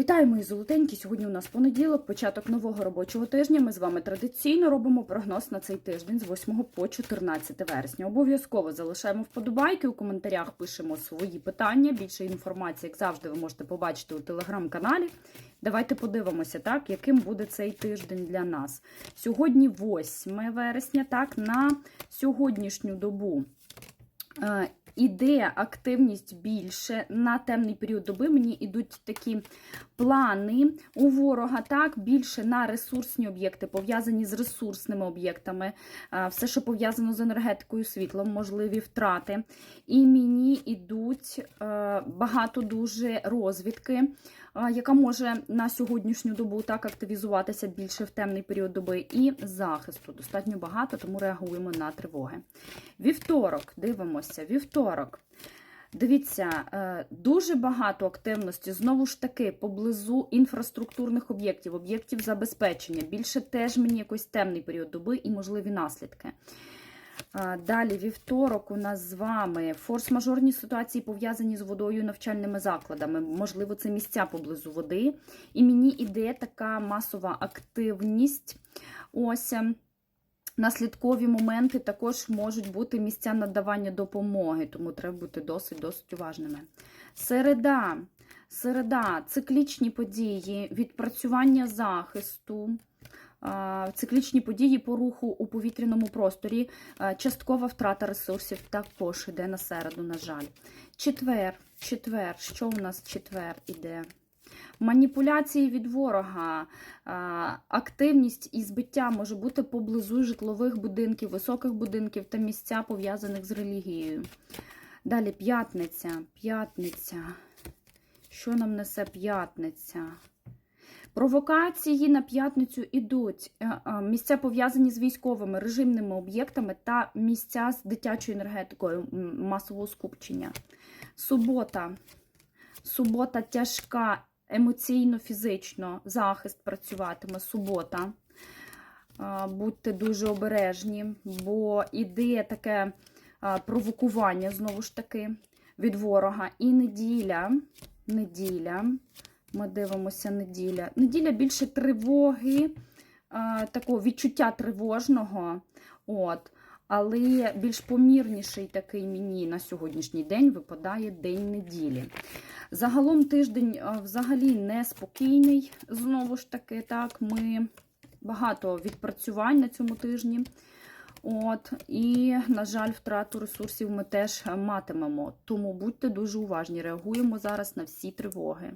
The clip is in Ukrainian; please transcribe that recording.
Вітаю, мої золотенькі! Сьогодні у нас понеділок, початок нового робочого тижня. Ми з вами традиційно робимо прогноз на цей тиждень з 8 по 14 вересня. Обов'язково залишаємо вподобайки. У коментарях пишемо свої питання. Більше інформації, як завжди, ви можете побачити у телеграм-каналі. Давайте подивимося, так, яким буде цей тиждень для нас. Сьогодні 8 вересня, так, на сьогоднішню добу. Е, Іде активність більше на темний період доби. Мені йдуть такі плани у ворога, так, більше на ресурсні об'єкти, пов'язані з ресурсними об'єктами, все, що пов'язано з енергетикою, світлом, можливі втрати. І мені йдуть е, багато дуже розвідки, яка може на сьогоднішню добу так активізуватися більше в темний період доби, і захисту. Достатньо багато, тому реагуємо на тривоги. Вівторок, дивимося, вівторок. Дивіться, е, дуже багато активності, знову ж таки, поблизу інфраструктурних об'єктів, об'єктів забезпечення. Більше теж мені якийсь темний період доби і можливі наслідки. Е, Далі, вівторок, у нас з вами форс-мажорні ситуації пов'язані з водою навчальними закладами. Можливо, це місця поблизу води. І мені іде така масова активність. Ось. Наслідкові моменти також можуть бути місця надавання допомоги, тому треба бути досить досить уважними. Середа, середа, циклічні події, відпрацювання захисту, циклічні події по руху у повітряному просторі, часткова втрата ресурсів також іде на середу, на жаль. Четвер, четвер, що у нас четвер іде? Маніпуляції від ворога, активність і збиття може бути поблизу житлових будинків, високих будинків та місця пов'язаних з релігією. Далі п'ятниця, п'ятниця. Що нам несе п'ятниця? Провокації на п'ятницю ідуть. Е, е, Місця пов'язані з військовими, режимними об'єктами та місця з дитячою енергетикою масового скупчення. Субота. Субота тяжка, емоційно-фізично. Захист працюватиме. Субота. Будьте дуже обережні, бо іде таке провокування, знову ж таки, від ворога. І неділя. Неділя. Ми дивимося неділя. Неділя більше тривоги, такого відчуття тривожного. От. Але більш помірніший такий мені на сьогоднішній день випадає день неділі. Загалом тиждень взагалі неспокійний. Знову ж таки, так, ми багато відпрацювань на цьому тижні. От, і, на жаль, втрату ресурсів ми теж матимемо. Тому будьте дуже уважні, реагуємо зараз на всі тривоги.